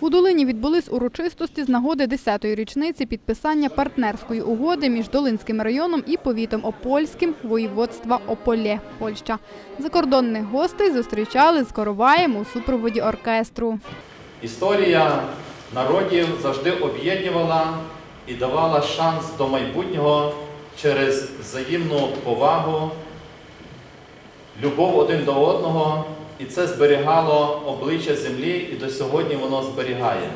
У Долині відбулись урочистості з нагоди 10-ї річниці підписання партнерської угоди між Долинським районом і повітом Опольським воєводства Ополє, Польща. Закордонних гостей зустрічали з короваєм у супроводі оркестру. Історія народів завжди об'єднувала і давала шанс до майбутнього через взаємну повагу, любов один до одного, і це зберігало обличчя землі, і до сьогодні воно зберігає.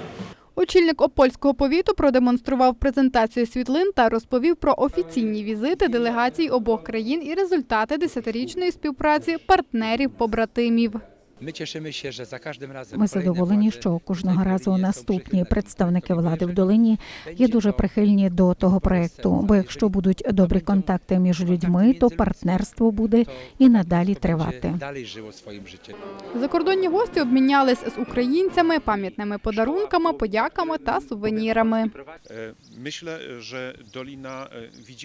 Очільник Опольського повіту продемонстрував презентацію світлин та розповів про офіційні візити делегацій обох країн і результати десятирічної співпраці партнерів-побратимів. Ми cieszymy się, że za każdym razem Ми задоволені, що кожного разу наступні представники влади в долині є дуже прихильні до того проекту. Бо якщо будуть добрі контакти між людьми, то партнерство буде і надалі тривати. Dalej żyło swoim życiem. Закордонні гості обмінялись з українцями пам'ятними подарунками, подяками та сувенірами.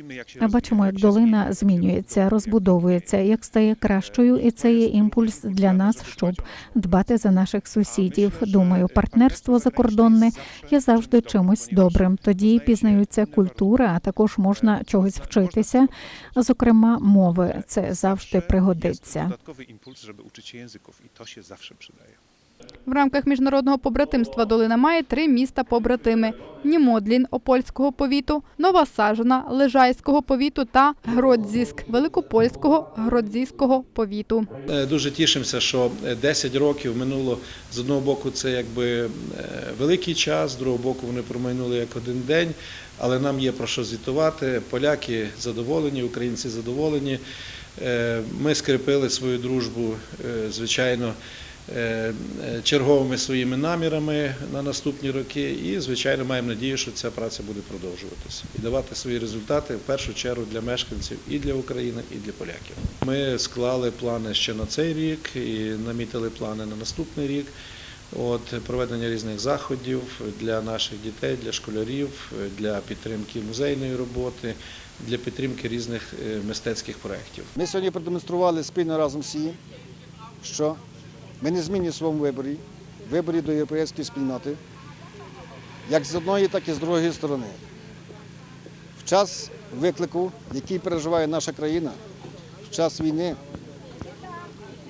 Jak się А бачимо, як долина змінюється, розбудовується, як стає кращою, і це є імпульс для нас, щоб дбати за наших сусідів. Думаю, партнерство закордонне є завжди чимось добрим. Тоді пізнаються культура, а також можна чогось вчитися, зокрема мови. Це завжди пригодиться. impuls, żeby uczyć się języków i to się zawsze przydaje. В рамках міжнародного побратимства Долина має три міста побратими: Німодлін Опольського повіту, Нова Сажина Лежайського повіту та Гродзіск Великопольського Гродзійського повіту. Е, Дуже тішимося, що е, 10 років минуло з одного боку, це якби е, великий час, з другого боку, вони промайнули як один день, але нам є про що звітувати. Поляки задоволені, українці задоволені. Е, Ми скріпили свою дружбу, е, звичайно. Е, Черговими своїми намірами на наступні роки, і звичайно маємо надію, що ця праця буде продовжуватися і давати свої результати в першу чергу для мешканців і для України, і для поляків. Ми склали плани ще на цей рік і намітили плани на наступний рік. От проведення різних заходів для наших дітей, для школярів, для підтримки музейної роботи, для підтримки різних е, мистецьких проєктів. Ми сьогодні продемонстрували спільно разом всі, що ми не змінні в своєму виборі, виборі до європейської спільноти, як з одної, так і з другої сторони. В час виклику, який переживає наша країна, в час війни,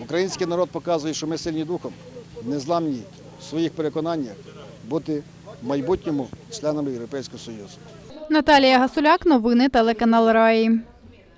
український народ показує, що ми сильні духом, незламні в своїх переконаннях бути майбутньому членами Європейського Союзу. Наталія Гасуляк, новини телеканал Раї.